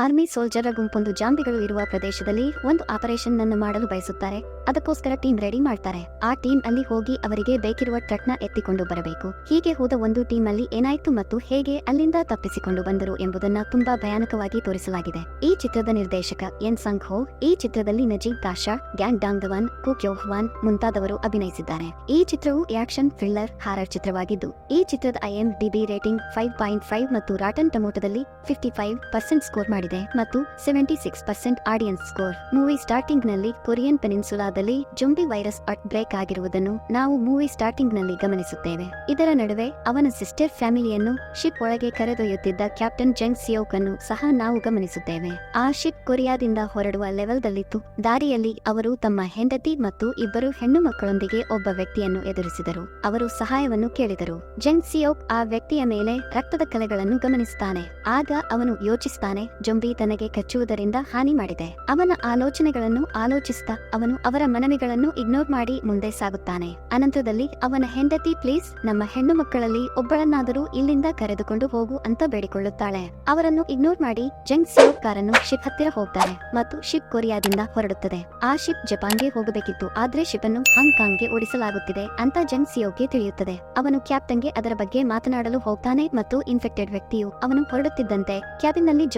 Army ಸೋಲ್ಜರ್ರ ಗುಂಪೊಂದು ಜಾಂಬಿಗಳು ಇರುವ ಪ್ರದೇಶದಲ್ಲಿ ಒಂದು ಆಪರೇಷನ್ ಅನ್ನು ಮಾಡಲು ಬಯಸುತ್ತಾರೆ. ಅದಕ್ಕೋಸ್ಕರ ಟೀಮ್ ರೆಡಿ ಮಾಡ್ತಾರೆ. ಆ ಟೀಮ್ ಅಲ್ಲಿ ಹೋಗಿ ಅವರಿಗೆ ಬೇಕಿರುವ ಟ್ರಕ್ನ ಎತ್ತಿಕೊಂಡು ಬರಬೇಕು. ಹೀಗೆ ಹೋದ ಒಂದು ಟೀಮ್ ಅಲ್ಲಿ ಏನಾಯ್ತು ಮತ್ತು ಹೇಗೆ ಅಲ್ಲಿಂದ ತಪ್ಪಿಸಿಕೊಂಡು ಬಂದರು ಎಂಬುದನ್ನ ತುಂಬಾ ಭಯಾನಕವಾಗಿ ತೋರಿಸಲಾಗಿದೆ. ಈ ಚಿತ್ರದ ನಿರ್ದೇಶಕ ಎನ್ ಸಂಗ್ ಹೋ, ಈ ಚಿತ್ರದಲ್ಲಿ ನಜೀಬ್ ದಾಶಾ, ಗ್ಯಾಂಗ್ ಡಾಂಗವನ್ ಕುಕ್ಯೋಹ್ವಾನ್ ಮುಂತಾದವರು ಅಭಿನಯಿಸಿದ್ದಾರೆ. ಈ ಚಿತ್ರವು ಆಕ್ಷನ್ ಥ್ರಿಲ್ಲರ್, ಹಾರರ್ ಚಿತ್ರವಾಗಿದ್ದು, ಈ ಚಿತ್ರದ IMDb rating five point five ಮತ್ತು ರಾಟನ್ ಟೊಮೊಟೊದಲ್ಲಿ ಫಿಫ್ಟಿ ಫೈವ್ ಪರ್ಸೆಂಟ್ ಸ್ಕೋರ್ ಮಾಡಿದೆ. ಮತ್ತು seventy six percent audience score movie ಸ್ಟಾರ್ಟಿಂಗ್ನಲ್ಲಿ Korean ಪೆನಿನ್ಸುಲಾದಲ್ಲಿ ಜುಂಬಿ ವೈರಸ್ ಅಟ್ ಬ್ರೇಕ್ ಆಗಿರುವುದನ್ನು ನಾವು ಮೂವಿ ಸ್ಟಾರ್ಟಿಂಗ್ನಲ್ಲಿ ಗಮನಿಸುತ್ತೇವೆ. ಇದರ ನಡುವೆ ಅವನ ಸಿಸ್ಟರ್ ಫ್ಯಾಮಿಲಿಯನ್ನು ಶಿಪ್ ಒಳಗೆ ಕರೆದೊಯ್ಯುತ್ತಿದ್ದ ಕ್ಯಾಪ್ಟನ್ ಜಂಗ್ ಸಿಯೋಕ್ ಅನ್ನು ಸಹ ನಾವು ಗಮನಿಸುತ್ತೇವೆ. ಆ ಶಿಪ್ ಕೊರಿಯಾದಿಂದ ಹೊರಡುವ ಲೆವೆಲ್ ದಲ್ಲಿತ್ತು ದಾರಿಯಲ್ಲಿ ಅವರು ತಮ್ಮ ಹೆಂಡತಿ ಮತ್ತು ಇಬ್ಬರು ಹೆಣ್ಣು ಮಕ್ಕಳೊಂದಿಗೆ ಒಬ್ಬ ವ್ಯಕ್ತಿಯನ್ನು ಎದುರಿಸಿದರು. ಅವರು ಸಹಾಯವನ್ನು ಕೇಳಿದರು. ಜಂಗ್ ಸಿಯೋಕ್ ಆ ವ್ಯಕ್ತಿಯ ಮೇಲೆ ರಕ್ತದ ಕಲೆಗಳನ್ನು ಗಮನಿಸುತ್ತಾನೆ ಆಗ ಅವನು ಯೋಚಿಸ್ತಾನೆ ಜೊಂಬಿ ತನಗೆ ಕಚ್ಚುವುದರಿಂದ ಹಾನಿ ಮಾಡಿದೆ. ಅವನ ಆಲೋಚನೆಗಳನ್ನು ಆಲೋಚಿಸಿದ ಅವನು ಅವರ ಮನವಿಗಳನ್ನು ಇಗ್ನೋರ್ ಮಾಡಿ ಮುಂದೆ ಸಾಗುತ್ತಾನೆ. ಅನಂತರದಲ್ಲಿ ಅವನ ಹೆಂಡತಿ, ಪ್ಲೀಸ್, ನಮ್ಮ ಹೆಣ್ಣು ಮಕ್ಕಳಲ್ಲಿ ಒಬ್ಬಳನ್ನಾದರೂ ಇಲ್ಲಿಂದ ಕರೆದುಕೊಂಡು ಹೋಗು ಅಂತ ಬೇಡಿಕೊಳ್ಳುತ್ತಾಳೆ. ಅವರನ್ನು ಇಗ್ನೋರ್ ಮಾಡಿ ಜಂಗ್ ಸಿಯೋಕ್ ಕಾರನ್ನು ಶಿಪ್ ಹತ್ತಿರ ಹೋಗ್ತಾರೆ ಮತ್ತು ಶಿಪ್ ಕೊರಿಯಾದಿಂದ ಹೊರಡುತ್ತದೆ. ಆ ಶಿಪ್ ಜಪಾನ್ಗೆ ಹೋಗಬೇಕಿತ್ತು. ಆದ್ರೆ ಶಿಪ್ ಅನ್ನು ಹಾಂಗ್ಕಾಂಗ್ಗೆ ಓಡಿಸಲಾಗುತ್ತಿದೆ ಅಂತ ಜಂಗ್ ಸಿಯೋಗೆ ತಿಳಿಯುತ್ತದೆ. ಅವನು ಕ್ಯಾಪ್ಟನ್ಗೆ ಅದರ ಬಗ್ಗೆ ಮಾತನಾಡಲು ಹೋಗ್ತಾನೆ ಮತ್ತು ಇನ್ಫೆಕ್ಟೆಡ್ ವ್ಯಕ್ತಿಯು ಅವನು ಹೊರಡುತ್ತಿದ್ದಂತೆ ಕ್ಯಾಬಿನ್ನಲ್ಲಿ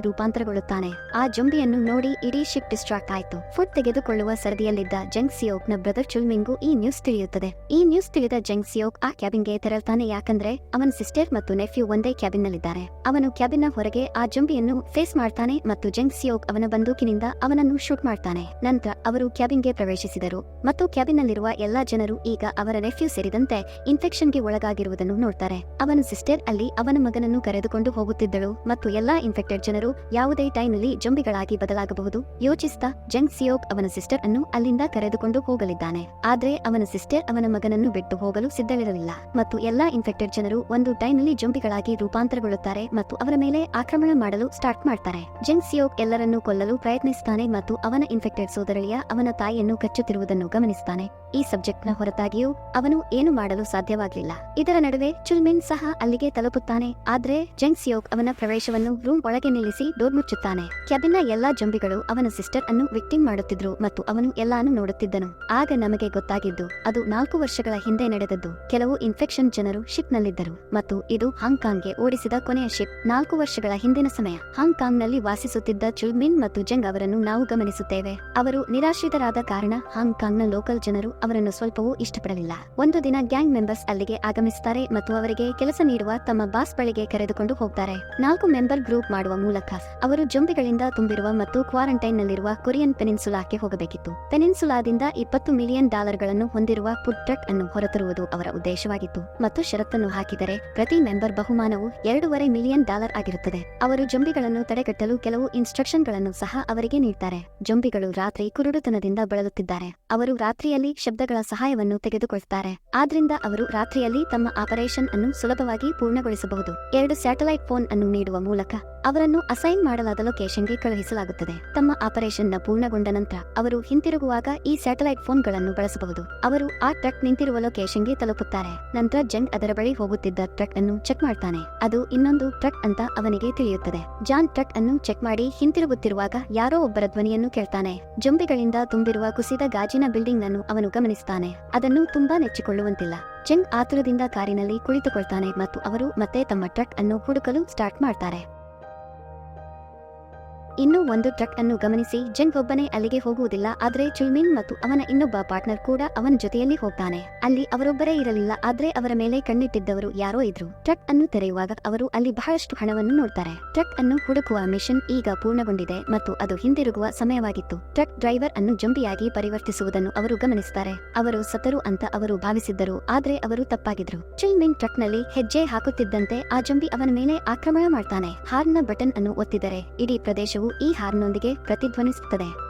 ರೂಪಾಂತರಗೊಳ್ಳುತ್ತಾನೆ. ಆ ಜಂಬಿಯನ್ನು ನೋಡಿ ಇಡೀ ಶಿಪ್ ಡಿಸ್ಟ್ರಾಕ್ಟ್ ಆಯಿತು. ಫುಡ್ ತೆಗೆದುಕೊಳ್ಳುವ ಸರದಿಯಲ್ಲಿದ್ದ ಜಂಗ್ ಸಿಯೋಕ್ನ ಬ್ರದರ್ ಚುಲ್ಮಿಂಗು ಈ ನ್ಯೂಸ್ ತಿಳಿಯುತ್ತದೆ. ಈ ನ್ಯೂಸ್ ತಿಳಿದ ಜಂಗ್ ಸಿಯೋಕ್ ಆ ಕ್ಯಾಬಿನ್ಗೆ ತೆರಳುತ್ತಾನೆ ಯಾಕಂದ್ರೆ ಅವನ ಸಿಸ್ಟರ್ ಮತ್ತು ನೆಫ್ಯೂ ಒಂದೇ ಕ್ಯಾಬಿನ್ ನಲ್ಲಿದ್ದಾರೆ ಅವನು ಕ್ಯಾಬಿನ್ನ ಹೊರಗೆ ಆ ಜಂಬಿಯನ್ನು ಫೇಸ್ ಮಾಡ್ತಾನೆ ಮತ್ತು ಜಂಗ್ ಸಿಯೋಕ್ ಅವನ ಬಂದೂಕಿನಿಂದ ಅವನನ್ನು ಶೂಟ್ ಮಾಡ್ತಾನೆ. ನಂತರ ಅವರು ಕ್ಯಾಬಿನ್ಗೆ ಪ್ರವೇಶಿಸಿದರು. ಮತ್ತು ಕ್ಯಾಬಿನ್ ನಲ್ಲಿರುವ ಎಲ್ಲಾ ಜನರು ಈಗ ಅವರ ನೆಫ್ಯೂ ಸೇರಿದಂತೆ ಇನ್ಫೆಕ್ಷನ್ಗೆ ಒಳಗಾಗಿರುವುದನ್ನು ನೋಡ್ತಾರೆ. ಅವನ ಸಿಸ್ಟರ್ ಅಲ್ಲಿ ಅವನ ಮಗನನ್ನು ಕರೆದುಕೊಂಡು ಹೋಗುತ್ತಿದ್ದಳು ಮತ್ತು ಎಲ್ಲಾ ಇನ್ಫೆಕ್ಟೆಡ್ ಜನರು ಯಾವುದೇ ಟೈಮ್ನಲ್ಲಿ ಜಂಬಿಗಳಾಗಿ ಬದಲಾಗಬಹುದು. ಯೋಚಿಸ್ತಾ ಜಂಗ್ ಸಿಯೋಕ್ ಅವನ ಸಿಸ್ಟರ್ ಅನ್ನು ಅಲ್ಲಿಂದ ಕರೆದುಕೊಂಡು ಹೋಗಲಿದ್ದಾನೆ. ಆದ್ರೆ ಅವನ ಸಿಸ್ಟರ್ ಅವನ ಮಗನನ್ನು ಬಿಟ್ಟು ಹೋಗಲು ಸಿದ್ಧವಿರಲಿಲ್ಲ ಮತ್ತು ಎಲ್ಲಾ ಇನ್ಫೆಕ್ಟೆಡ್ ಜನರು ಒಂದು ಟೈಮ್ನಲ್ಲಿ ಜಂಬಿಗಳಾಗಿ ರೂಪಾಂತರಗೊಳ್ಳುತ್ತಾರೆ ಮತ್ತು ಅವರ ಮೇಲೆ ಆಕ್ರಮಣ ಮಾಡಲು ಸ್ಟಾರ್ಟ್ ಮಾಡ್ತಾರೆ. ಜಂಗ್ ಸಿಯೋಕ್ ಎಲ್ಲರನ್ನೂ ಕೊಲ್ಲಲು ಪ್ರಯತ್ನಿಸುತ್ತಾನೆ ಮತ್ತು ಅವನ ಇನ್ಫೆಕ್ಟೆಡ್ ಸೋದರಳಿಯ ಅವನ ತಾಯಿಯನ್ನು ಕಚ್ಚುತ್ತಿರುವುದನ್ನು ಗಮನಿಸುತ್ತಾನೆ ಈ ಸಬ್ಜೆಕ್ಟ್ನ ಹೊರತಾಗಿಯೂ ಅವನು ಏನು ಮಾಡಲು ಸಾಧ್ಯವಾಗಲಿಲ್ಲ. ಇದರ ನಡುವೆ ಚುಲ್ಮಿನ್ ಸಹ ಅಲ್ಲಿಗೆ ತಲುಪುತ್ತಾನೆ. ಆದ್ರೆ ಜಂಗ್ ಸಿಯೋಕ್ ಅವನ ಪ್ರವೇಶವನ್ನು ರೂಮ್ ಒಳಗೆ ನಿಲ್ಲಿಸಿ ಡೋರ್ ಮುಚ್ಚುತ್ತಾನೆ ಕ್ಯಾಬಿನ್ನ ಎಲ್ಲಾ ಜಂಬಿಗಳು ಅವನ ಸಿಸ್ಟರ್ ಅನ್ನು ವಿಕ್ಟಿಮ್ ಮಾಡುತ್ತಿದ್ರು ಮತ್ತು ಅವನು ಎಲ್ಲಾನು ನೋಡುತ್ತಿದ್ದನು. ಆಗ ನಮಗೆ ಗೊತ್ತಾಗಿದ್ದು, ಅದು ನಾಲ್ಕು ವರ್ಷಗಳ ಹಿಂದೆ ನಡೆದದ್ದು. ಕೆಲವು ಇನ್ಫೆಕ್ಷನ್ ಜನರು ಶಿಪ್ ನಲ್ಲಿದ್ದರು ಮತ್ತು ಇದು ಹಾಂಗ್ಕಾಂಗ್ಗೆ ಓಡಿಸಿದ ಕೊನೆಯ ಶಿಪ್. ನಾಲ್ಕು ವರ್ಷಗಳ ಹಿಂದಿನ ಸಮಯ. ಹಾಂಗ್ಕಾಂಗ್ನಲ್ಲಿ ವಾಸಿಸುತ್ತಿದ್ದ ಚುಲ್ಮಿನ್ ಮತ್ತು ಜಂಗ್ ಅವರನ್ನು ನಾವು ಗಮನಿಸುತ್ತೇವೆ. ಅವರು ನಿರಾಶ್ರಿತರಾದ ಕಾರಣ ಹಾಂಗ್ಕಾಂಗ್ನ ಲೋಕಲ್ ಜನರು ಅವರನ್ನು ಸ್ವಲ್ಪವೂ ಇಷ್ಟಪಡಲಿಲ್ಲ. ಒಂದು ದಿನ ಗ್ಯಾಂಗ್ ಮೆಂಬರ್ಸ್ ಅಲ್ಲಿಗೆ ಆಗಮಿಸುತ್ತಾರೆ ಮತ್ತು ಅವರಿಗೆ ಕೆಲಸ ನೀಡುವ ತಮ್ಮ ಬಾಸ್ ಬಳಿಗೆ ಕರೆದುಕೊಂಡು ಹೋಗ್ತಾರೆ. ನಾಲ್ಕು ಮೆಂಬರ್ ಗ್ರೂಪ್ ಮಾಡುವ ಮೂಲಕ ಅವರು ಜೊಂಬೆಗಳಿಂದ ತುಂಬಿರುವ ಮತ್ತು ಕ್ವಾರಂಟೈನ್ ನಲ್ಲಿರುವ ಕೊರಿಯನ್ ಪೆನಿನ್ಸುಲಾಕ್ಕೆ ಹೋಗಬೇಕಿತ್ತು. ಪೆನಿನ್ಸುಲಾದಿಂದ ಇಪ್ಪತ್ತು ಮಿಲಿಯನ್ ಡಾಲರ್ಗಳನ್ನು ಹೊಂದಿರುವ ಫುಡ್ ಅನ್ನು ಹೊರತರುವುದು ಅವರ ಉದ್ದೇಶವಾಗಿತ್ತು. ಮತ್ತು ಷರತ್ತನ್ನು ಹಾಕಿದರೆ ಪ್ರತಿ ಮೆಂಬರ್ ಬಹುಮಾನವು ಎರಡೂವರೆ ಮಿಲಿಯನ್ ಡಾಲರ್ ಆಗಿರುತ್ತದೆ. ಅವರು ಜೊಂಬಿಗಳನ್ನು ತಡೆಗಟ್ಟಲು ಕೆಲವು ಇನ್ಸ್ಟ್ರಕ್ಷನ್ಗಳನ್ನು ಸಹ ಅವರಿಗೆ ನೀಡ್ತಾರೆ. ಜೊಂಬಿಗಳು ರಾತ್ರಿ ಕುರುಡುತನದಿಂದ ಬಳಲುತ್ತಿದ್ದಾರೆ. ಅವರು ರಾತ್ರಿಯಲ್ಲಿ ಶಬ್ದಗಳ ಸಹಾಯವನ್ನು ತೆಗೆದುಕೊಳ್ತಾರೆ. ಆದ್ರಿಂದ ಅವರು ರಾತ್ರಿಯಲ್ಲಿ ತಮ್ಮ ಆಪರೇಷನ್ ಅನ್ನು ಸುಲಭವಾಗಿ ಪೂರ್ಣಗೊಳಿಸಬಹುದು. ಎರಡು ಸ್ಯಾಟಲೈಟ್ ಫೋನ್ ಅನ್ನು ನೀಡುವ ಮೂಲಕ ಅವರನ್ನು ಅಸೈನ್ ಮಾಡಲಾದ ಲೊಕೇಶನ್ಗೆ ಕಳುಹಿಸಲಾಗುತ್ತದೆ. ತಮ್ಮ ಆಪರೇಷನ್ನ ಪೂರ್ಣಗೊಂಡ ನಂತರ ಅವರು ಹಿಂತಿರುಗುವಾಗ ಈ ಸ್ಯಾಟಲೈಟ್ ಫೋನ್ಗಳನ್ನು ಬಳಸಬಹುದು. ಅವರು ಆ ಟ್ರಕ್ ನಿಂತಿರುವ ಲೊಕೇಶನ್ಗೆ ತಲುಪುತ್ತಾರೆ. ನಂತರ ಜಂಗ್ ಅದರ ಬಳಿ ಹೋಗುತ್ತಿದ್ದ ಟ್ರಕ್ ಅನ್ನು ಚೆಕ್ ಮಾಡ್ತಾನೆ. ಅದು ಇನ್ನೊಂದು ಟ್ರಕ್ ಅಂತ ಅವನಿಗೆ ತಿಳಿಯುತ್ತದೆ. ಜಾನ್ ಟ್ರಕ್ ಅನ್ನು ಚೆಕ್ ಮಾಡಿ ಹಿಂತಿರುಗುತ್ತಿರುವಾಗ ಯಾರೋ ಒಬ್ಬರ ಧ್ವನಿಯನ್ನು ಕೇಳ್ತಾನೆ. ಜೊಂಬೆಗಳಿಂದ ತುಂಬಿರುವ ಕುಸಿದ ಗಾಜಿನ ಬಿಲ್ಡಿಂಗ್ ಅನ್ನು ಅವನು ಗಮನಿಸುತ್ತಾನೆ ಅದನ್ನು ತುಂಬಾ ನೆಚ್ಚಿಕೊಳ್ಳುವಂತಿಲ್ಲ. ಚೆಂಗ್ ಆತುರದಿಂದ ಕಾರಿನಲ್ಲಿ ಕುಳಿತುಕೊಳ್ತಾನೆ ಮತ್ತು ಅವರು ಮತ್ತೆ ತಮ್ಮ ಟ್ರಕ್ ಅನ್ನು ಹುಡುಕಲು ಸ್ಟಾರ್ಟ್ ಮಾಡ್ತಾರೆ. ಇನ್ನು ಒಂದು ಟ್ರಕ್ ಅನ್ನು ಗಮನಿಸಿ. ಜಂಗ್ ಒಬ್ಬನೇ ಅಲ್ಲಿಗೆ ಹೋಗುವುದಿಲ್ಲ, ಆದ್ರೆ ಚುಲ್ಮಿನ್ ಮತ್ತು ಅವನ ಇನ್ನೊಬ್ಬ ಪಾರ್ಟ್ನರ್ ಕೂಡ ಅವನ ಜೊತೆಯಲ್ಲಿ ಹೋಗ್ತಾನೆ. ಅಲ್ಲಿ ಅವರೊಬ್ಬರೇ ಇರಲಿಲ್ಲ, ಆದ್ರೆ ಅವರ ಮೇಲೆ ಕಣ್ಣಿಟ್ಟಿದ್ದವರು ಯಾರೋ ಇದ್ರು. ಟ್ರಕ್ ಅನ್ನು ತೆರೆಯುವಾಗ ಅವರು ಅಲ್ಲಿ ಬಹಳಷ್ಟು ಹಣವನ್ನು ನೋಡ್ತಾರೆ. ಟ್ರಕ್ ಅನ್ನು ಹುಡುಕುವ ಮಿಷನ್ ಈಗ ಪೂರ್ಣಗೊಂಡಿದೆ ಮತ್ತು ಅದು ಹಿಂದಿರುಗುವ ಸಮಯವಾಗಿತ್ತು. ಟ್ರಕ್ ಡ್ರೈವರ್ ಅನ್ನು ಜಂಬಿಯಾಗಿ ಪರಿವರ್ತಿಸುವುದನ್ನು ಅವರು ಗಮನಿಸುತ್ತಾರೆ. ಅವರು ಸತರು ಅಂತ ಅವರು ಭಾವಿಸಿದ್ದರು, ಆದ್ರೆ ಅವರು ತಪ್ಪಾಗಿದ್ರು. ಚುಲ್ಮಿನ್ ಟ್ರಕ್ನಲ್ಲಿ ಹೆಜ್ಜೆ ಹಾಕುತ್ತಿದ್ದಂತೆ ಆ ಜಂಬಿ ಅವನ ಮೇಲೆ ಆಕ್ರಮಣ ಮಾಡ್ತಾನೆ. ಹಾರ್ನ್ ಬಟನ್ ಅನ್ನು ಒತ್ತಿದರೆ ಇಡೀ ಪ್ರದೇಶವು ಈ ಹಾರ್ನೊಂದಿಗೆ ಪ್ರತಿಧ್ವನಿಸುತ್ತದೆ.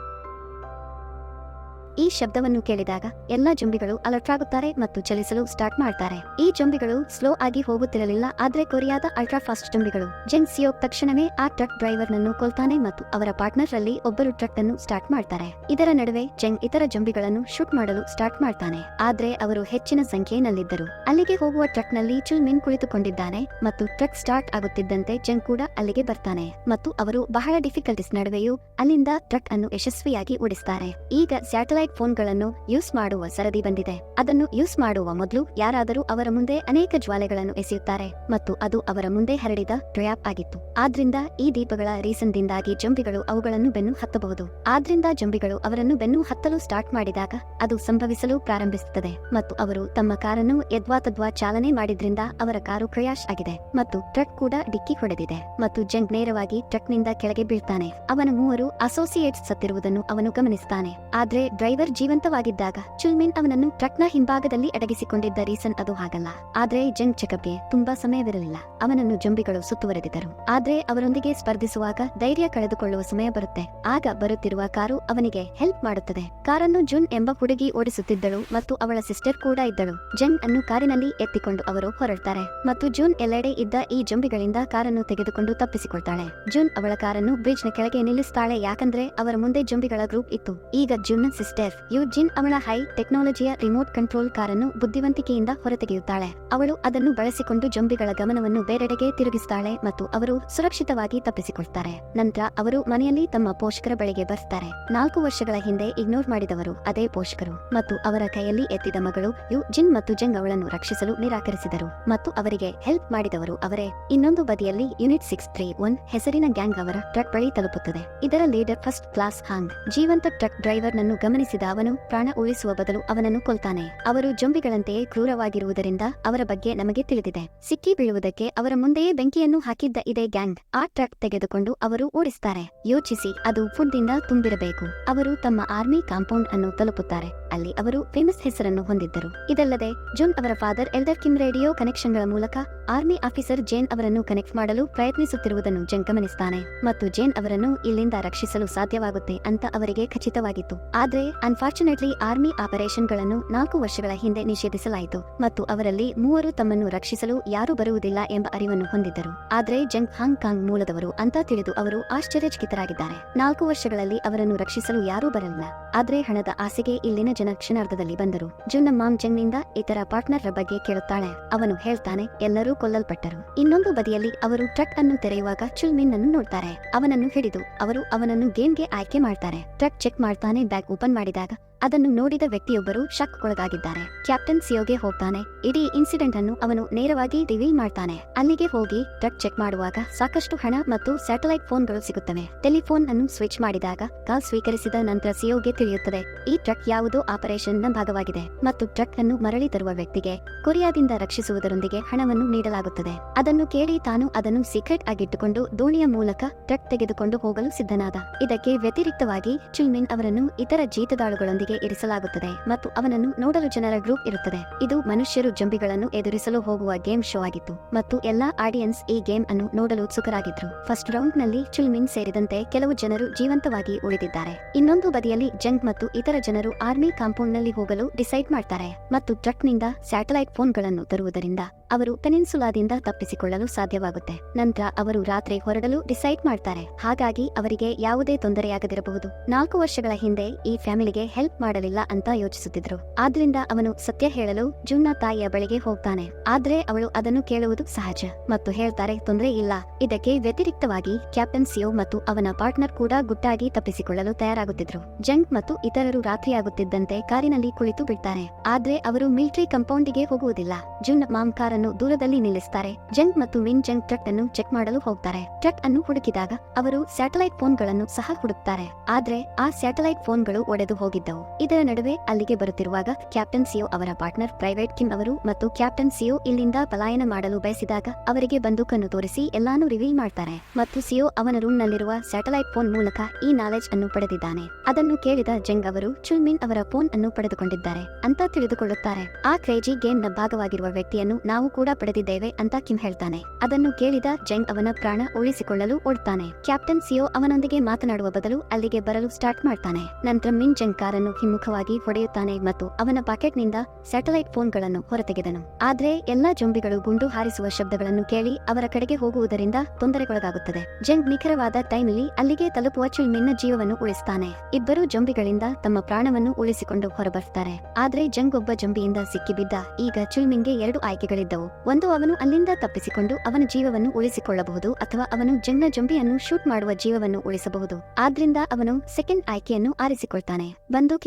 ಈ ಶಬ್ದವನ್ನು ಕೇಳಿದಾಗ ಎಲ್ಲಾ ಜೊಂಬಿಗಳು ಅಲರ್ಟ್ ಆಗುತ್ತಾರೆ ಮತ್ತು ಚಲಿಸಲು ಸ್ಟಾರ್ಟ್ ಮಾಡ್ತಾರೆ. ಈ ಜೊಂಬಿಗಳು ಸ್ಲೋ ಆಗಿ ಹೋಗುತ್ತಿರಲಿಲ್ಲ, ಆದ್ರೆ ಕೊರಿಯಾದ ಅಲ್ಟ್ರಾ ಫಾಸ್ಟ್ ಜೊಂಬಿಗಳು. ಜೆಂಗ್ ಸಿಯೋಕ್ ತಕ್ಷಣವೇ ಆ ಟ್ರಕ್ ಡ್ರೈವರ್ ನನ್ನು ಕೊಲ್ತಾನೆ ಮತ್ತು ಅವರ ಪಾರ್ಟ್ನರ್ ರಲ್ಲಿ ಒಬ್ಬರು ಟ್ರಕ್ ಅನ್ನು ಸ್ಟಾರ್ಟ್ ಮಾಡ್ತಾರೆ. ಇದರ ನಡುವೆ ಜೆಂಗ್ ಇತರ ಜೊಂಬಿಗಳನ್ನು ಶೂಟ್ ಮಾಡಲು ಸ್ಟಾರ್ಟ್ ಮಾಡ್ತಾನೆ. ಆದ್ರೆ ಅವರು ಹೆಚ್ಚಿನ ಸಂಖ್ಯೆಯಲ್ಲಿದ್ದರು. ಅಲ್ಲಿಗೆ ಹೋಗುವ ಟ್ರಕ್ನಲ್ಲಿ ಚುಲ್ ಮಿನ್ ಕುಳಿತುಕೊಂಡಿದ್ದಾನೆ ಮತ್ತು ಟ್ರಕ್ ಸ್ಟಾರ್ಟ್ ಆಗುತ್ತಿದ್ದಂತೆ ಜಂಗ್ ಕೂಡ ಅಲ್ಲಿಗೆ ಬರ್ತಾನೆ ಮತ್ತು ಅವರು ಬಹಳ ಡಿಫಿಕಲ್ಟೀಸ್ ನಡುವೆಯೂ ಅಲ್ಲಿಂದ ಟ್ರಕ್ ಅನ್ನು ಯಶಸ್ವಿಯಾಗಿ ಓಡಿಸ್ತಾರೆ. ಈಗ ಸ್ಯಾಟಲೈಟ್ ಫೋನ್ಗಳನ್ನು ಯೂಸ್ ಮಾಡುವ ಸರದಿ ಬಂದಿದೆ. ಅದನ್ನು ಯೂಸ್ ಮಾಡುವ ಮೊದಲು ಯಾರಾದರೂ ಅವರ ಮುಂದೆ ಅನೇಕ ಜ್ವಾಲೆಗಳನ್ನು ಎಸೆಯುತ್ತಾರೆ ಮತ್ತು ಅದು ಅವರ ಮುಂದೆ ಹರಡಿದ ಟ್ರ್ಯಾಪ್ ಆಗಿತ್ತು. ಆದ್ರಿಂದ ಈ ದೀಪಗಳ ರೀಸನ್ದಿಂದಾಗಿ ಜಂಬಿಗಳು ಅವುಗಳನ್ನು ಬೆನ್ನು ಹತ್ತಬಹುದು. ಆದ್ರಿಂದ ಜಂಬಿಗಳು ಅವರನ್ನು ಬೆನ್ನು ಹತ್ತಲು ಸ್ಟಾರ್ಟ್ ಮಾಡಿದಾಗ ಅದು ಸಂಭವಿಸಲು ಪ್ರಾರಂಭಿಸುತ್ತದೆ ಮತ್ತು ಅವರು ತಮ್ಮ ಕಾರನ್ನು ಯದ್ವಾತದ್ವಾ ಚಾಲನೆ ಮಾಡಿದ್ರಿಂದ ಅವರ ಕಾರು ಕ್ರಯಾಶ್ ಆಗಿದೆ ಮತ್ತು ಟ್ರಕ್ ಕೂಡ ಡಿಕ್ಕಿ ಹೊಡೆದಿದೆ ಮತ್ತು ಜಂಗ್ ನೇರವಾಗಿ ಟ್ರಕ್ನಿಂದ ಕೆಳಗೆ ಬೀಳ್ತಾನೆ. ಅವನ ಮೂವರು ಅಸೋಸಿಯೇಟ್ಸ್ ಸತ್ತಿರುವುದನ್ನು ಅವನು ಗಮನಿಸುತ್ತಾನೆ ಆದ್ರೆ ಡ್ರೈವರ್ ಜೀವಂತವಾಗಿದ್ದಾಗ ಚುಲ್ಮಿನ್ ಅವನನ್ನು ಟ್ರಕ್ನ ಹಿಂಭಾಗದಲ್ಲಿ ಅಡಗಿಸಿಕೊಂಡಿದ್ದ ರೀಸನ್ ಅದು ಹಾಗಲ್ಲ. ಆದ್ರೆ ಜಂಗ್ ಚೆಕಪ್ಗೆ ತುಂಬಾ ಸಮಯವಿರಲಿಲ್ಲ. ಅವನನ್ನು ಜಂಬಿಗಳು ಸುತ್ತುವರೆದಿದ್ದರು. ಆದ್ರೆ ಅವರೊಂದಿಗೆ ಸ್ಪರ್ಧಿಸುವಾಗ ಧೈರ್ಯ ಕಳೆದುಕೊಳ್ಳುವ ಸಮಯ ಬರುತ್ತೆ. ಆಗ ಬರುತ್ತಿರುವ ಕಾರು ಅವನಿಗೆ ಹೆಲ್ಪ್ ಮಾಡುತ್ತದೆ. ಕಾರನ್ನು ಜುನ್ ಎಂಬ ಹುಡುಗಿ ಓಡಿಸುತ್ತಿದ್ದಳು ಮತ್ತು ಅವಳ ಸಿಸ್ಟರ್ ಕೂಡ ಇದ್ದಳು. ಜಂಗ್ ಅನ್ನು ಕಾರಿನಲ್ಲಿ ಎತ್ತಿಕೊಂಡು ಅವರು ಹೊರಡ್ತಾರೆ ಮತ್ತು ಜೂನ್ ಎಲ್ಲೆಡೆ ಇದ್ದ ಈ ಜಂಬಿಗಳಿಂದ ಕಾರನ್ನು ತೆಗೆದುಕೊಂಡು ತಪ್ಪಿಸಿಕೊಳ್ತಾಳೆ. ಜೂನ್ ಅವಳ ಕಾರನ್ನು ಬ್ರಿಡ್ಜ್ನ ಕೆಳಗೆ ನಿಲ್ಲಿಸ್ತಾಳೆ ಯಾಕಂದ್ರೆ ಅವರ ಮುಂದೆ ಜಂಬಿಗಳ ಗ್ರೂಪ್ ಇತ್ತು. ಈಗ ಜೂನ್ ಸಿಸ್ಟರ್ ಯು ಜಿನ್ ಅವಳ ಹೈ ಟೆಕ್ನಾಲಜಿಯ ರಿಮೋಟ್ ಕಂಟ್ರೋಲ್ ಕಾರನ್ನು ಬುದ್ಧಿವಂತಿಕೆಯಿಂದ ಹೊರತೆಗೆಯುತ್ತಾಳೆ. ಅವಳು ಅದನ್ನು ಬಳಸಿಕೊಂಡು ಜಂಬಿಗಳ ಗಮನವನ್ನು ಬೇರೆಡೆಗೆ ತಿರುಗಿಸುತ್ತಾಳೆ ಮತ್ತು ಅವರು ಸುರಕ್ಷಿತವಾಗಿ ತಪ್ಪಿಸಿಕೊಳ್ತಾರೆ. ನಂತರ ಅವರು ಮನೆಯಲ್ಲಿ ತಮ್ಮ ಪೋಷಕರ ಬಳಿಗೆ ಬರ್ತಾರೆ. ನಾಲ್ಕು ವರ್ಷಗಳ ಹಿಂದೆ ಇಗ್ನೋರ್ ಮಾಡಿದವರು ಅದೇ ಪೋಷಕರು ಮತ್ತು ಅವರ ಕೈಯಲ್ಲಿ ಎತ್ತಿದ ಮಗಳು ಯು ಜಿನ್ ಮತ್ತು ಜಂಗ್ ಅವಳನ್ನು ರಕ್ಷಿಸಲು ನಿರಾಕರಿಸಿದರು ಮತ್ತು ಅವರಿಗೆ ಹೆಲ್ಪ್ ಮಾಡಿದವರು ಅವರೇ. ಇನ್ನೊಂದು ಬದಿಯಲ್ಲಿ ಯೂನಿಟ್ ಸಿಕ್ಸ್ ತ್ರೀ ಒನ್ ಹೆಸರಿನ ಗ್ಯಾಂಗ್ ಅವರ ಟ್ರಕ್ ಬಳಿ ತಲುಪುತ್ತದೆ. ಇದರ ಲೀಡರ್ ಫಸ್ಟ್ ಕ್ಲಾಸ್ ಹಾಂಗ್, ಜೀವಂತ ಟ್ರಕ್ ಡ್ರೈವರ್ ನನ್ನು ಗಮನಿಸಿದ ಅವನು ಪ್ರಾಣ ಉಳಿಸುವ ಬದಲು ಅವನನ್ನು ಕೊಲ್ತಾನೆ. ಅವರು ಜೊಂಬಿಗಳಂತೆಯೇ ಕ್ರೂರವಾಗಿರುವುದರಿಂದ ಅವರ ಬಗ್ಗೆ ನಮಗೆ ತಿಳಿದಿದೆ. ಸಿಕ್ಕಿ ಬೀಳುವುದಕ್ಕೆ ಅವರ ಮುಂದೆಯೇ ಬೆಂಕಿಯನ್ನು ಹಾಕಿದ್ದ ಇದೇ ಗ್ಯಾಂಗ್ ಆ ಟ್ರಕ್ ತೆಗೆದುಕೊಂಡು ಅವರು ಓಡಿಸ್ತಾರೆ. ಯೋಚಿಸಿ, ಅದು ಫುಡ್ ದಿಂದ ತುಂಬಿರಬೇಕು. ಅವರು ತಮ್ಮ ಆರ್ಮಿ ಕಾಂಪೌಂಡ್ ಅನ್ನು ತಲುಪುತ್ತಾರೆ. ಅಲ್ಲಿ ಅವರು ಫೇಮಸ್ ಹೆಸರನ್ನು ಹೊಂದಿದ್ದರು. ಇದಲ್ಲದೆ, ಜೂನ್ ಅವರ ಫಾದರ್ ಎಲ್ಡರ್ ಕಿಮ್ ರೇಡಿಯೋ ಕನೆಕ್ಷನ್ಗಳ ಮೂಲಕ ಆರ್ಮಿ ಆಫೀಸರ್ ಜೇನ್ ಅವರನ್ನು ಕನೆಕ್ಟ್ ಮಾಡಲು ಪ್ರಯತ್ನಿಸುತ್ತಿರುವುದನ್ನು ಜಂಗ್ ಗಮನಿಸ್ತಾನೆ. ಮತ್ತು ಜೇನ್ ಅವರನ್ನು ಇಲ್ಲಿಂದ ರಕ್ಷಿಸಲು ಸಾಧ್ಯವಾಗುತ್ತೆ ಅಂತ ಅವರಿಗೆ ಖಚಿತವಾಗಿತ್ತು. ಆದ್ರೆ ಅನ್ಫಾರ್ಚುನೇಟ್ಲಿ ಆರ್ಮಿ ಆಪರೇಷನ್ಗಳನ್ನು ನಾಲ್ಕು ವರ್ಷಗಳ ಹಿಂದೆ ನಿಷೇಧಿಸಲಾಯಿತು ಮತ್ತು ಅವರಲ್ಲಿ ಮೂವರು ತಮ್ಮನ್ನು ರಕ್ಷಿಸಲು ಯಾರೂ ಬರುವುದಿಲ್ಲ ಎಂಬ ಅರಿವನ್ನು ಹೊಂದಿದ್ದರು. ಆದರೆ ಜಂಗ್ ಹಾಂಗ್ಕಾಂಗ್ ಮೂಲದವರು ಅಂತ ತಿಳಿದು ಅವರು ಆಶ್ಚರ್ಯಚಕಿತರಾಗಿದ್ದಾರೆ. ನಾಲ್ಕು ವರ್ಷಗಳಲ್ಲಿ ಅವರನ್ನು ರಕ್ಷಿಸಲು ಯಾರೂ ಬರಲಿಲ್ಲ. ಆದರೆ ಹಣದ ಆಸೆಗೆ ಇಲ್ಲಿನ ಜನ ಕ್ಷಣಾರ್ಧದಲ್ಲಿ ಬಂದರು. ಜುನ್ನ ಮಾಮ್ ಜಂಗ್ನಿಂದ ಇತರ ಪಾರ್ಟ್ನರ್ ಬಗ್ಗೆ ಕೇಳುತ್ತಾಳೆ. ಅವನು ಹೇಳ್ತಾನೆ, ಎಲ್ಲರೂ ಕೊಲ್ಲಲ್ಪಟ್ಟರು. ಇನ್ನೊಂದು ಬದಿಯಲ್ಲಿ ಅವರು ಟ್ರಕ್ ಅನ್ನು ತೆರೆಯುವಾಗ ಚುಲ್ಮಿನ್ ಅನ್ನು ನೋಡ್ತಾರೆ. ಅವನನ್ನು ಹಿಡಿದು ಅವರು ಅವನನ್ನು ಗೇಮ್ಗೆ ಆಯ್ಕೆ ಮಾಡ್ತಾರೆ. ಟ್ರಕ್ ಚೆಕ್ ಮಾಡ್ತಾನೆ, ಬ್ಯಾಗ್ ಓಪನ್ 기다리다가 ಅದನ್ನು ನೋಡಿದ ವ್ಯಕ್ತಿಯೊಬ್ಬರು ಶಕ್ ಒಳಗಾಗಿದ್ದಾರೆ ಕ್ಯಾಪ್ಟನ್ ಸಿಯೋಗೆ ಹೋಗ್ತಾನೆ. ಇಡೀ ಇನ್ಸಿಡೆಂಟ್ ಅನ್ನು ಅವನು ನೇರವಾಗಿ ರಿವೀಲ್ ಮಾಡ್ತಾನೆ. ಅಲ್ಲಿಗೆ ಹೋಗಿ ಟ್ರಕ್ ಚೆಕ್ ಮಾಡುವಾಗ ಸಾಕಷ್ಟು ಹಣ ಮತ್ತು ಸ್ಯಾಟಲೈಟ್ ಫೋನ್ಗಳು ಸಿಗುತ್ತವೆ. ಟೆಲಿಫೋನ್ ಅನ್ನು ಸ್ವಿಚ್ ಮಾಡಿದಾಗ ಕಾಲ್ ಸ್ವೀಕರಿಸಿದ ನಂತರ ಸಿಯೋಗೆ ತಿಳಿಯುತ್ತದೆ. ಈ ಟ್ರಕ್ ಯಾವುದೋ ಆಪರೇಷನ್ನ ಭಾಗವಾಗಿದೆ ಮತ್ತು ಟ್ರಕ್ ಅನ್ನು ಮರಳಿ ತರುವ ವ್ಯಕ್ತಿಗೆ ಕೊರಿಯಾದಿಂದ ರಕ್ಷಿಸುವುದರೊಂದಿಗೆ ಹಣವನ್ನು ನೀಡಲಾಗುತ್ತದೆ. ಅದನ್ನು ಕೇಳಿ ತಾನು ಅದನ್ನು ಸೀಕ್ರೆಟ್ ಆಗಿಟ್ಟುಕೊಂಡು ದೋಣಿಯ ಮೂಲಕ ಟ್ರಕ್ ತೆಗೆದುಕೊಂಡು ಹೋಗಲು ಸಿದ್ಧನಾದ. ಇದಕ್ಕೆ ವ್ಯತಿರಿಕ್ತವಾಗಿ ಚುಲ್ಮಿನ್ ಅವರನ್ನು ಇತರ ಜೀತದಾಳುಗಳೊಂದಿಗೆ ಇರಿಸಲಾಗುತ್ತದೆ ಮತ್ತು ಅವನನ್ನು ನೋಡಲು ಜನರ ಗ್ರೂಪ್ ಇರುತ್ತದೆ. ಇದು ಮನುಷ್ಯರು ಜಂಬಿಗಳನ್ನು ಎದುರಿಸಲು ಹೋಗುವ ಗೇಮ್ ಶೋ ಆಗಿತ್ತು ಮತ್ತು ಎಲ್ಲಾ ಆಡಿಯನ್ಸ್ ಈ ಗೇಮ್ ಅನ್ನು ನೋಡಲು ಉತ್ಸುಕರಾಗಿದ್ರು. ಫಸ್ಟ್ ರೌಂಡ್ನಲ್ಲಿ ಚುಲ್ಮಿನ್ ಸೇರಿದಂತೆ ಕೆಲವು ಜನರು ಜೀವಂತವಾಗಿ ಉಳಿದಿದ್ದಾರೆ. ಇನ್ನೊಂದು ಬದಿಯಲ್ಲಿ ಜಂಗ್ ಮತ್ತು ಇತರ ಜನರು ಆರ್ಮಿ ಕಾಂಪೌಂಡ್ನಲ್ಲಿ ಹೋಗಲು ಡಿಸೈಡ್ ಮಾಡ್ತಾರೆ ಮತ್ತು ಟ್ರಕ್ನಿಂದ ಸ್ಯಾಟಲೈಟ್ ಫೋನ್ಗಳನ್ನು ತರುವುದರಿಂದ ಅವರು ಪೆನಿನ್ಸುಲಾದಿಂದ ತಪ್ಪಿಸಿಕೊಳ್ಳಲು ಸಾಧ್ಯವಾಗುತ್ತೆ. ನಂತರ ಅವರು ರಾತ್ರಿ ಹೊರಡಲು ಡಿಸೈಡ್ ಮಾಡ್ತಾರೆ. ಹಾಗಾಗಿ ಅವರಿಗೆ ಯಾವುದೇ ತೊಂದರೆಯಾಗದಿರಬಹುದು. ನಾಲ್ಕು ವರ್ಷಗಳ ಹಿಂದೆ ಈ ಫ್ಯಾಮಿಲಿಗೆ ಹೆಲ್ಪ್ ಮಾಡಲಿಲ್ಲ ಅಂತ ಯೋಚಿಸುತ್ತಿದ್ರು. ಆದ್ರಿಂದ ಅವನು ಸತ್ಯ ಹೇಳಲು ಜುನ್ನ ತಾಯಿಯ ಬಳಿಗೆ ಹೋಗ್ತಾನೆ. ಆದ್ರೆ ಅವಳು ಅದನ್ನು ಕೇಳುವುದು ಸಹಜ ಮತ್ತು ಹೇಳ್ತಾರೆ, ತೊಂದರೆ ಇಲ್ಲ. ಇದಕ್ಕೆ ವ್ಯತಿರಿಕ್ತವಾಗಿ ಕ್ಯಾಪ್ಟನ್ ಸಿಯೋ ಮತ್ತು ಅವನ ಪಾರ್ಟ್ನರ್ ಕೂಡ ಗುಟ್ಟಾಗಿ ತಪ್ಪಿಸಿಕೊಳ್ಳಲು ತಯಾರಾಗುತ್ತಿದ್ರು. ಜಂಕ್ ಮತ್ತು ಇತರರು ರಾತ್ರಿಯಾಗುತ್ತಿದ್ದಂತೆ ಕಾರಿನಲ್ಲಿ ಕುಳಿತು ಬಿಡ್ತಾರೆ. ಆದ್ರೆ ಅವರು ಮಿಲಿಟರಿ ಕಂಪೌಂಡಿಗೆ ಹೋಗುವುದಿಲ್ಲ. ಜುನ್ ಮಾಮ್ ಕಾರನ್ನು ದೂರದಲ್ಲಿ ನಿಲ್ಲಿಸ್ತಾರೆ. ಜಂಕ್ ಮತ್ತು ಮಿನ್ ಜಂಕ್ ಟ್ರಕ್ ಅನ್ನು ಚೆಕ್ ಮಾಡಲು ಹೋಗ್ತಾರೆ. ಟ್ರಕ್ ಅನ್ನು ಹುಡುಕಿದಾಗ ಅವರು ಸ್ಯಾಟಲೈಟ್ ಫೋನ್ಗಳನ್ನು ಸಹ ಹುಡುಕ್ತಾರೆ. ಆದ್ರೆ ಆ ಸ್ಯಾಟಲೈಟ್ ಫೋನ್ಗಳು ಒಡೆದು ಹೋಗಿದ್ದವು. ಇದರ ನಡುವೆ ಅಲ್ಲಿಗೆ ಬರುತ್ತಿರುವಾಗ ಕ್ಯಾಪ್ಟನ್ ಸಿಯೋ ಅವರ ಪಾರ್ಟ್ನರ್ ಪ್ರೈವೇಟ್ ಕಿಮ್ ಅವರು ಮತ್ತು ಕ್ಯಾಪ್ಟನ್ ಸಿಯೋ ಇಲ್ಲಿಂದ ಪಲಾಯನ ಮಾಡಲು ಬಯಸಿದಾಗ ಅವರಿಗೆ ಬಂದೂಕನ್ನು ತೋರಿಸಿ ಎಲ್ಲಾನು ರಿವೀಲ್ ಮಾಡ್ತಾರೆ ಮತ್ತು ಸಿಯೋ ಅವನ ರೂಮ್ ನಲ್ಲಿರುವ ಸ್ಯಾಟಲೈಟ್ ಫೋನ್ ಮೂಲಕ ಈ ನಾಲೆಜ್ ಅನ್ನು ಪಡೆದಿದ್ದಾನೆ. ಅದನ್ನು ಕೇಳಿದ ಜಂಗ್ ಅವರು ಚುಲ್ಮಿನ್ ಅವರ ಫೋನ್ ಅನ್ನು ಪಡೆದುಕೊಂಡಿದ್ದಾರೆ ಅಂತ ತಿಳಿದುಕೊಳ್ಳುತ್ತಾರೆ. ಆ ಕ್ರೇಜಿ ಗೇಮ್ನ ಭಾಗವಾಗಿರುವ ವ್ಯಕ್ತಿಯನ್ನು ನಾವು ಕೂಡ ಪಡೆದಿದ್ದೇವೆ ಅಂತ ಕಿಮ್ ಹೇಳ್ತಾನೆ. ಅದನ್ನು ಕೇಳಿದ ಜಂಗ್ ಅವನ ಪ್ರಾಣ ಉಳಿಸಿಕೊಳ್ಳಲು ಓಡ್ತಾನೆ. ಕ್ಯಾಪ್ಟನ್ ಸಿಯೋ ಅವನೊಂದಿಗೆ ಮಾತನಾಡುವ ಬದಲು ಅಲ್ಲಿಗೆ ಬರಲು ಸ್ಟಾರ್ಟ್ ಮಾಡ್ತಾನೆ. ನಂತರ ಮಿನ್ ಜಂಗ್ ಕಾರನ್ನು ಹಿಮ್ಮುಖವಾಗಿ ಹೊಡೆಯುತ್ತಾನೆ ಮತ್ತು ಅವನ ಪಾಕೆಟ್ನಿಂದ ಸ್ಯಾಟಲೈಟ್ ಫೋನ್ಗಳನ್ನು ಹೊರತೆಗೆದನು. ಆದ್ರೆ ಎಲ್ಲಾ ಜೊಂಬಿಗಳು ಗುಂಡು ಹಾರಿಸುವ ಶಬ್ದಗಳನ್ನು ಕೇಳಿ ಅವರ ಕಡೆಗೆ ಹೋಗುವುದರಿಂದ ತೊಂದರೆಗೊಳಗಾಗುತ್ತದೆ. ಜಂಗ್ ನಿಖರವಾದ ಟೈಮ್ಲಿ ಅಲ್ಲಿಗೆ ತಲುಪುವ ಚಿಲ್ಮಿನ್ನ ಜೀವವನ್ನು ಉಳಿಸುತ್ತಾನೆ ಇಬ್ಬರು ಜೊಂಬಿಗಳಿಂದ ತಮ್ಮ ಪ್ರಾಣವನ್ನು ಉಳಿಸಿಕೊಂಡು ಹೊರಬರ್ತಾರೆ. ಆದ್ರೆ ಜಂಗ್ ಒಬ್ಬ ಜೊಂಬಿಯಿಂದ ಸಿಕ್ಕಿಬಿದ್ದ ಈಗ ಚುಳ್ಮಿಂಗ್ಗೆ ಎರಡು ಆಯ್ಕೆಗಳಿದ್ದವು. ಒಂದು ಅವನು ಅಲ್ಲಿಂದ ತಪ್ಪಿಸಿಕೊಂಡು ಅವನ ಜೀವವನ್ನು ಉಳಿಸಿಕೊಳ್ಳಬಹುದು ಅಥವಾ ಅವನು ಜಂಗ್ನ ಜೊಂಬಿಯನ್ನು ಶೂಟ್ ಮಾಡುವ ಜೀವವನ್ನು ಉಳಿಸಬಹುದು. ಆದ್ರಿಂದ ಅವನು ಸೆಕೆಂಡ್ ಆಯ್ಕೆಯನ್ನು ಆರಿಸಿಕೊಳ್ತಾನೆ.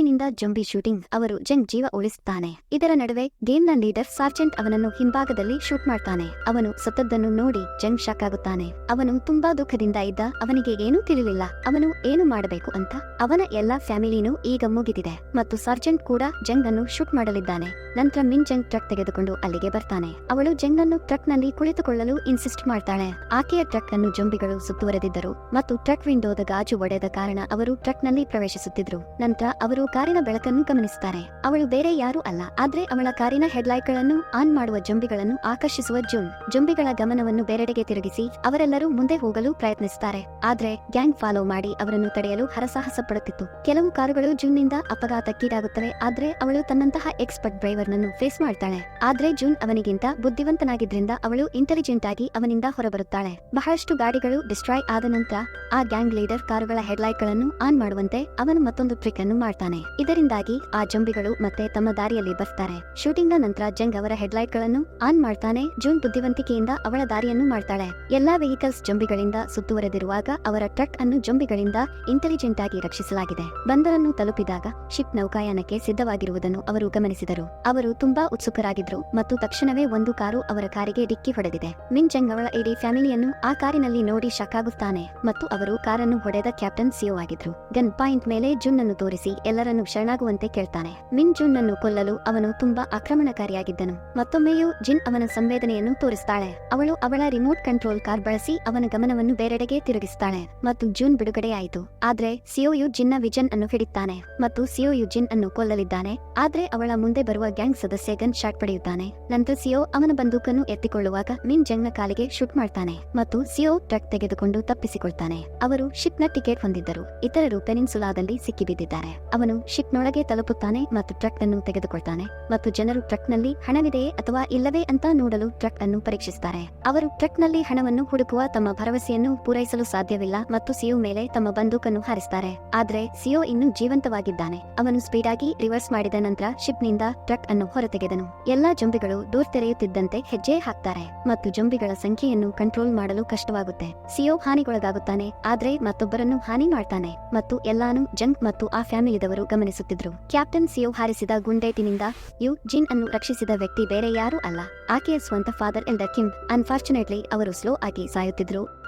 ಬಂದೂಕಿನಿಂದ ಜಂಬಿ ಶೂಟಿಂಗ್ ಅವರು ಜಂಗ್ ಜೀವ ಉಳಿಸುತ್ತಾನೆ. ಇದರ ನಡುವೆ ಗೇಮ್ನ ಲೀಡರ್ ಸಾರ್ಜೆಂಟ್ ಅವನನ್ನು ಹಿಂಭಾಗದಲ್ಲಿ ಶೂಟ್ ಮಾಡ್ತಾನೆ. ಅವನು ಸತ್ತದ್ದನ್ನು ನೋಡಿ ಜಂಗ್ ಶಾಕ್ ಆಗುತ್ತಾನೆ. ಅವನು ತುಂಬಾ ದುಃಖದಿಂದ ಇದ್ದ, ಅವನಿಗೆ ಏನೂ ತಿಳಿಲಿಲ್ಲ. ಅವನು ಏನು ಮಾಡಬೇಕು ಅಂತ ಅವನ ಎಲ್ಲಾ ಫ್ಯಾಮಿಲಿನೂ ಈಗ ಮುಗಿದಿದೆ. ಮತ್ತು ಸರ್ಜೆಂಟ್ ಕೂಡ ಜಂಗ್ ಅನ್ನು ಶೂಟ್ ಮಾಡಲಿದ್ದಾನೆ. ನಂತರ ಮಿನ್ ಜಂಗ್ ಟ್ರಕ್ ತೆಗೆದುಕೊಂಡು ಅಲ್ಲಿಗೆ ಬರ್ತಾನೆ. ಅವಳು ಜಂಗ್ ಅನ್ನು ಟ್ರಕ್ನಲ್ಲಿ ಕುಳಿತುಕೊಳ್ಳಲು ಇನ್ಸಿಸ್ಟ್ ಮಾಡ್ತಾಳೆ. ಆಕೆಯ ಟ್ರಕ್ ಅನ್ನು ಜಂಬಿಗಳು ಸುತ್ತುವರೆದಿದ್ದರು ಮತ್ತು ಟ್ರಕ್ ವಿಂಡೋದ ಗಾಜು ಒಡೆದ ಕಾರಣ ಅವರು ಟ್ರಕ್ನಲ್ಲಿ ಪ್ರವೇಶಿಸುತ್ತಿದ್ರು. ನಂತರ ಅವರು ಕಾರಿನ ಬೆಳಕನ್ನು ಗಮನಿಸುತ್ತಾರೆ. ಅವಳು ಬೇರೆ ಯಾರೂ ಅಲ್ಲ, ಆದ್ರೆ ಅವಳ ಕಾರಿನ ಹೆಡ್ಲೈಟ್ಗಳನ್ನು ಆನ್ ಮಾಡುವ ಜೊಂಬಿಗಳನ್ನು ಆಕರ್ಷಿಸುವ ಜೂನ್ ಜೊಂಬಿಗಳ ಗಮನವನ್ನು ಬೇರೆಡೆಗೆ ತಿರುಗಿಸಿ, ಅವರೆಲ್ಲರೂ ಮುಂದೆ ಹೋಗಲು ಪ್ರಯತ್ನಿಸುತ್ತಾರೆ. ಆದ್ರೆ, ಗ್ಯಾಂಗ್ ಫಾಲೋ ಮಾಡಿ ಅವರನ್ನು ತಡೆಯಲು ಹರಸಾಹಸ ಪಡುತ್ತಿತ್ತು ಕೆಲವು ಕಾರುಗಳು ಜೂನ್ನಿಂದ ಅಪಘಾತಕ್ಕೀಡಾಗುತ್ತವೆ, ಆದ್ರೆ ಅವಳು ತನ್ನಂತಹ ಎಕ್ಸ್ಪರ್ಟ್ ಡ್ರೈವರ್ ನನ್ನು ಫೇಸ್ ಮಾಡ್ತಾಳೆ. ಆದ್ರೆ ಜೂನ್ ಅವನಿಗಿಂತ ಬುದ್ಧಿವಂತನಾಗಿದ್ರಿಂದ ಅವಳು ಇಂಟೆಲಿಜೆಂಟ್ ಆಗಿ ಅವನಿಂದ ಹೊರಬರುತ್ತಾಳೆ. ಬಹಳಷ್ಟು ಗಾಡಿಗಳು ಡಿಸ್ಟ್ರಾಯ್ ಆದ ನಂತರ, ಆ ಗ್ಯಾಂಗ್ ಲೀಡರ್ ಕಾರುಗಳ ಹೆಡ್ಲೈಟ್ಗಳನ್ನು ಆನ್ ಮಾಡುವಂತೆ ಅವನು ಮತ್ತೊಂದು ಟ್ರಿಕ್ ಅನ್ನು ಮಾಡ್ತಾನೆ. ಇದರಿಂದಾಗಿ ಆ ಜಂಬಿಗಳು ಮತ್ತೆ ತಮ್ಮ ದಾರಿಯಲ್ಲಿ ಬರ್ತಾರೆ. ಶೂಟಿಂಗ್ ನಂತರ ಜಂಗ್ ಅವರ ಹೆಡ್ಲೈಟ್ಗಳನ್ನು ಆನ್ ಮಾಡ್ತಾನೆ. ಜೂನ್ ಬುದ್ಧಿವಂತಿಕೆಯಿಂದ ಅವಳ ದಾರಿಯನ್ನು ಮಾಡ್ತಾಳೆ. ಎಲ್ಲಾ ವೆಹಿಕಲ್ಸ್ ಜಂಬಿಗಳಿಂದ ಸುತ್ತುವರೆದಿರುವಾಗ ಅವರ ಟ್ರಕ್ ಅನ್ನು ಜಂಬಿಗಳಿಂದ ಇಂಟೆಲಿಜೆಂಟ್ ಆಗಿ ರಕ್ಷಿಸಲಾಗಿದೆ. ಬಂದರನ್ನು ತಲುಪಿದಾಗ ಶಿಪ್ ನೌಕಾಯಾನಕ್ಕೆ ಸಿದ್ಧವಾಗಿರುವುದನ್ನು ಅವರು ಗಮನಿಸಿದರು. ಅವರು ತುಂಬಾ ಉತ್ಸುಕರಾಗಿದ್ರು ಮತ್ತು ತಕ್ಷಣವೇ ಒಂದು ಕಾರು ಅವರ ಕಾರಿಗೆ ಡಿಕ್ಕಿ ಹೊಡೆದಿದೆ. ಮಿನ್ ಜಂಗ್ ಅವಳ ಇಡೀ ಫ್ಯಾಮಿಲಿಯನ್ನು ಆ ಕಾರಿನಲ್ಲಿ ನೋಡಿ ಶಾಕ್ ಆಗುತ್ತಾನೆ ಮತ್ತು ಅವರು ಕಾರನ್ನು ಹೊಡೆದ ಕ್ಯಾಪ್ಟನ್ ಸಿಒ ಆಗಿದ್ರು. ಗನ್ ಪಾಯಿಂಟ್ ಮೇಲೆ ಜುನ್ ಅನ್ನು ತೋರಿಸಿ ಎಲ್ಲರನ್ನು ಶರಣಾಗುವಂತೆ ಕೇಳ್ತಾನೆ. ಮಿನ್ ಜುನ್ ಅನ್ನು ಕೊಲ್ಲಲು ಅವನು ತುಂಬಾ ಆಕ್ರಮಣಕಾರಿಯಾಗಿದ್ದನು. ಮತ್ತೊಮ್ಮೆಯೂ ಜಿನ್ ಅವನ ಸಂವೇದನೆಯನ್ನು ತೋರಿಸ್ತಾಳೆ. ಅವಳು ಅವಳ ರಿಮೋಟ್ ಕಂಟ್ರೋಲ್ ಕಾರ್ ಬಳಸಿ ಅವನ ಗಮನವನ್ನು ಬೇರೆಡೆಗೆ ತಿರುಗಿಸ್ತಾಳೆ. ಮತ್ತು ಜೂನ್ ಬಿಡುಗಡೆಯಾಯಿತು. ಆದ್ರೆ ಸಿಒಯು ಜಿನ್ನ ವಿಜನ್ ಅನ್ನು ಹಿಡಿತಾನೆ. ಮತ್ತು ಸಿಯೋಯು ಜಿನ್ ಅನ್ನು ಕೊಲ್ಲಲಿದ್ದಾನೆ. ಆದ್ರೆ ಅವಳ ಮುಂದೆ ಬರುವ ಗ್ಯಾಂಗ್ ಸದಸ್ಯ ಗನ್ ಶಾಟ್ ಪಡೆಯುತ್ತಾನೆ. ನಂತರ ಸಿಯೋ ಅವನ ಬಂದೂಕನ್ನು ಎತ್ತಿಕೊಳ್ಳುವಾಗ ಮಿನ್ ಜಂಗ್ನ ಕಾಲಿಗೆ ಶೂಟ್ ಮಾಡ್ತಾನೆ. ಮತ್ತು ಸಿಯೋ ಟ್ರಕ್ ತೆಗೆದುಕೊಂಡು ತಪ್ಪಿಸಿಕೊಳ್ತಾನೆ. ಅವರು ಶಿಪ್ನ ಟಿಕೆಟ್ ಹೊಂದಿದ್ದರು. ಇತರರು ಪೆನಿನ್ಸುಲಾದಲ್ಲಿ ಸಿಕ್ಕಿಬಿದ್ದಿದ್ದಾರೆ. ಅವನು ಶಿಪ್ನೊಳಗೆ ತಲುಪುತ್ತಾನೆ ಮತ್ತು ಟ್ರಕ್ ಅನ್ನು ತೆಗೆದುಕೊಳ್ತಾನೆ. ಮತ್ತು ಜನರು ಟ್ರಕ್ನಲ್ಲಿ ಹಣವಿದೆಯೇ ಅಥವಾ ಇಲ್ಲವೇ ಅಂತ ನೋಡಲು ಟ್ರಕ್ ಅನ್ನು ಪರೀಕ್ಷಿಸುತ್ತಾರೆ. ಅವರು ಟ್ರಕ್ನಲ್ಲಿ ಹಣವನ್ನು ಹುಡುಕುವ ತಮ್ಮ ಭರವಸೆಯನ್ನು ಪೂರೈಸಲು ಸಾಧ್ಯವಿಲ್ಲ ಮತ್ತು ಸಿಯೋ ಮೇಲೆ ತಮ್ಮ ಬಂದೂಕನ್ನು ಹಾರಿಸುತ್ತಾರೆ ಆದರೆ ಸಿಯೋ ಇನ್ನೂ ಜೀವಂತವಾಗಿದ್ದಾನೆ. ಅವನು ಸ್ಪೀಡ್ ಆಗಿ ರಿವರ್ಸ್ ಮಾಡಿದ ನಂತರ ಶಿಪ್ನಿಂದ ಟ್ರಕ್ ಅನ್ನು ಹೊರತೆಗೆದನು. ಎಲ್ಲಾ ಜೊಂಬಿಗಳು ದೂರ್ ತೆರೆಯುತ್ತಿದ್ದಂತೆ ಹೆಜ್ಜೆ ಹಾಕ್ತಾರೆ ಮತ್ತು ಜೊಂಬಿಗಳ ಸಂಖ್ಯೆಯನ್ನು ಕಂಟ್ರೋಲ್ ಮಾಡಲು ಕಷ್ಟವಾಗುತ್ತೆ. ಸಿಯೋ ಹಾನಿಗೊಳಗಾಗುತ್ತಾನೆ, ಆದ್ರೆ ಮತ್ತೊಬ್ಬರನ್ನು ಹಾನಿ ಮಾಡ್ತಾನೆ ಮತ್ತು ಎಲ್ಲಾನು ಜಂಕ್ ಮತ್ತು ಆ ಫ್ಯಾಮಿಲಿದವರು ಗಮನಿಸುತ್ತಿದ್ರು. ಕ್ಯಾಪ್ಟನ್ ಸಿಯು ಹಾರಿಸಿದ ಗುಂಡೇಟಿನಿಂದ ಯು ಜಿನ್ ಅನ್ನು ರಕ್ಷಿಸಿದ ವ್ಯಕ್ತಿ ಬೇರೆ ಯಾರೂ ಅಲ್ಲ. ಆಕೆಯ ಸ್ವಂತ ಫಾದರ್ ಎಂದ ಕಿಮ್, ಅನ್ಫಾರ್ಚುನೇಟ್ಲಿ ಅವರು ಸ್ಲೋ ಆಗಿ ಸಾಯುತ್ತಿದ್ರು.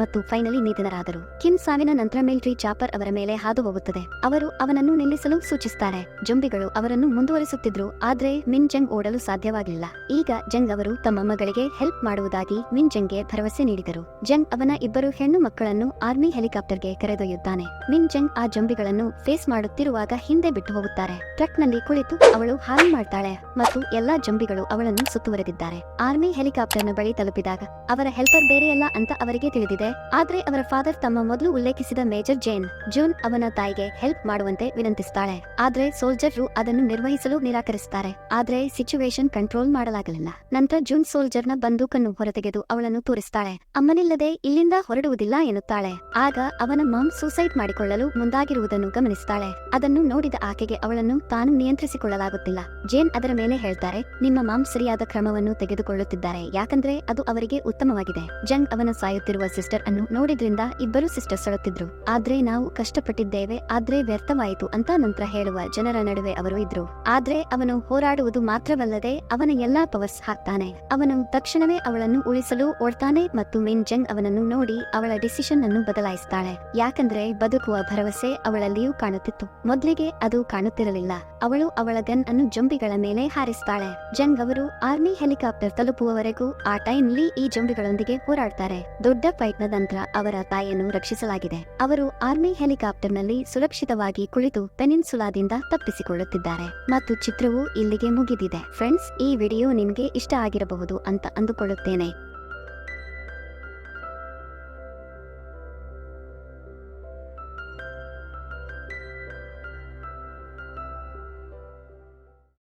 ಮತ್ತು ಫೈನಲಿ ನಿಧನರಾದರು. ಕಿಮ್ ಸಾವಿನ ನಂತರ ಮಿಲ್ಟ್ರಿ ಚಾಪರ್ ಅವರ ಮೇಲೆ ಹಾದು ಹೋಗುತ್ತದೆ ಅವರು ಅವನನ್ನು ನಿಲ್ಲಿಸಲು ಸೂಚಿಸುತ್ತಾರೆ ಜೊಂಬಿಗಳು ಅವರನ್ನು ಮುಂದುವರಿಸುತ್ತಿದ್ರು, ಆದ್ರೆ ಮಿನ್ ಜಂಗ್ ಓಡಲು ಸಾಧ್ಯವಾಗಿಲ್ಲ. ಈಗ ಜಂಗ್ ಅವರು ತಮ್ಮ ಮಗಳಿಗೆ ಹೆಲ್ಪ್ ಮಾಡುವುದಾಗಿ ಮಿನ್ ಜಂಗ್ಗೆ ಭರವಸೆ ನೀಡಿದರು. ಜಂಗ್ ಅವನ ಇಬ್ಬರು ಹೆಣ್ಣು ಮಕ್ಕಳನ್ನು ಆರ್ಮಿ ಹೆಲಿಕಾಪ್ಟರ್ಗೆ ಕರೆದೊಯ್ಯುತ್ತಾನೆ. ಮಿನ್ ಜಂಗ್ ಆ ಜೊಂಬಿಗಳನ್ನು ಫೇಸ್ ಮಾಡುತ್ತಿರುವಾಗ ಹಿಂದೆ ಬಿಟ್ಟು ಹೋಗುತ್ತಾರೆ. ಟ್ರಕ್ನಲ್ಲಿ ಕುಳಿತು ಅವಳು ಹಾನಿ ಮಾಡ್ತಾಳೆ ಮತ್ತು ಎಲ್ಲಾ ಜೊಂಬಿಗಳು ಅವಳನ್ನು ಸುತ್ತುವರೆದಿದ್ದಾರೆ. ಆರ್ಮಿ ಹೆಲಿಕಾಪ್ಟರ್ನ ಬಳಿ ತಲುಪಿದಾಗ, ಅವರ ಹೆಲ್ಪರ್ ಬೇರೆಯಲ್ಲ ಅಂತ ಅವರಿಗೆ ತಿಳಿದಿದೆ. ಆದ್ರೆ ಅವರ ಫಾದರ್ ತಮ್ಮ ಮೊದಲು ಉಲ್ಲೇಖಿಸಿದ ಮೇಜರ್ ಜೇನ್ ಜೂನ್ ಅವನ ತಾಯಿಗೆ ಹೆಲ್ಪ್ ಮಾಡುವಂತೆ ವಿನಂತಿಸ್ತಾಳೆ. ಆದ್ರೆ ಸೋಲ್ಜರ್ರು ಅದನ್ನು ನಿರ್ವಹಿಸಲು ನಿರಾಕರಿಸುತ್ತಾರೆ ಆದ್ರೆ ಸಿಚುವೇಶನ್ ಕಂಟ್ರೋಲ್ ಮಾಡಲಾಗಲಿಲ್ಲ. ನಂತರ ಜೂನ್ ಸೋಲ್ಜರ್ನ ಬಂದೂಕನ್ನು ಹೊರತೆಗೆದು ಅವಳನ್ನು ತೋರಿಸ್ತಾಳೆ. ಅಮ್ಮನಿಲ್ಲದೆ ಇಲ್ಲಿಂದ ಹೊರಡುವುದಿಲ್ಲ ಎನ್ನುತ್ತಾಳೆ. ಆಗ ಅವನ ಮಾಮ್ ಸೂಸೈಡ್ ಮಾಡಿಕೊಳ್ಳಲು ಮುಂದಾಗಿರುವುದನ್ನು ಗಮನಿಸುತ್ತಾಳೆ ಅದನ್ನು ನೋಡಿದ ಆಕೆಗೆ ಅವಳನ್ನು ತಾನು ನಿಯಂತ್ರಿಸಿಕೊಳ್ಳಲಾಗುತ್ತಿಲ್ಲ. ಜೇನ್ ಅದರ ಮೇಲೆ ಹೇಳ್ತಾರೆ, ನಿಮ್ಮ ಮಾಮ್ ಸರಿಯಾದ ಕ್ರಮವನ್ನು ತೆಗೆದುಕೊಳ್ಳುತ್ತಿದ್ದಾರೆ. ಯಾಕಂದ್ರೆ ಅದು ಅವರಿಗೆ ಉತ್ತಮವಾಗಿದೆ. ಜಂಗ್ ಅವನ ಸಾಯುತ್ತಿರುವ ಸಿಸ್ಟರ್ ಅನ್ನು ನೋಡಿದ್ರಿಂದ ಇಬ್ಬರು ಸಿಸ್ಟರ್ ಅಳುತ್ತಿದ್ರು ಆದ್ರೆ ನಾವು ಕಷ್ಟಪಟ್ಟಿದ್ದೇವೆ, ಆದ್ರೆ ವ್ಯರ್ಥವಾಯಿತು ಅಂತ ನಂತರ ಹೇಳುವ ಜನರ ನಡುವೆ ಅವರು ಇದ್ರು. ಆದ್ರೆ ಅವನು ಹೋರಾಡುವುದು ಮಾತ್ರವಲ್ಲದೆ ಅವನ ಎಲ್ಲಾ ಪವರ್ಸ್ ಹಾಕ್ತಾನೆ. ಅವನು ತಕ್ಷಣವೇ ಅವಳನ್ನು ಉಳಿಸಲು ಓಡ್ತಾನೆ ಮತ್ತು ಮಿನ್ ಜಂಗ್ ಅವನನ್ನು ನೋಡಿ ಅವಳ ಡಿಸಿಷನ್ ಅನ್ನು ಬದಲಾಯಿಸ್ತಾಳೆ. ಯಾಕಂದ್ರೆ ಬದುಕುವ ಭರವಸೆ ಅವಳಲ್ಲಿಯೂ ಕಾಣುತ್ತಿತ್ತು. ಮೊದ್ಲಿಗೆ ಅದು ಕಾಣುತ್ತಿರಲಿಲ್ಲ. ಅವಳು ಅವಳ ಗನ್ ಅನ್ನು ಜೊಂಬಿಗಳ ಮೇಲೆ ಹಾರಿಸ್ತಾಳೆ. ಜಂಗ್ ಅವರು ಆರ್ಮಿ ಹೆಲಿಕಾಪ್ಟರ್ ತಲುಪುವವರೆಗೂ ಆ ಟೈಮ್ಲಿ ಈ ಜೊಂಬಿಗಳೊಂದಿಗೆ ಹೋರಾಡ್ತಾರೆ. ದೊಡ್ಡ ಫೈಟ್ ನ ನಂತರ ಅವರ ತಾಯಿಯನ್ನು ರಕ್ಷಿಸಲಾಗಿದೆ. ಅವರು ಆರ್ಮಿ ಹೆಲಿಕಾಪ್ಟರ್ನಲ್ಲಿ ಸುರಕ್ಷಿತವಾಗಿ ಕುಳಿತು ಪೆನಿನ್ಸುಲಾದಿಂದ ತಪ್ಪಿಸಿಕೊಳ್ಳುತ್ತಿದ್ದಾರೆ. ಮತ್ತು ಚಿತ್ರವು ಇಲ್ಲಿಗೆ ಮುಗಿದಿದೆ. ಫ್ರೆಂಡ್ಸ್, ಈ ವಿಡಿಯೋ ನಿಮಗೆ ಇಷ್ಟ ಆಗಿರಬಹುದು ಅಂತ ಅಂದುಕೊಳ್ಳುತ್ತೇನೆ.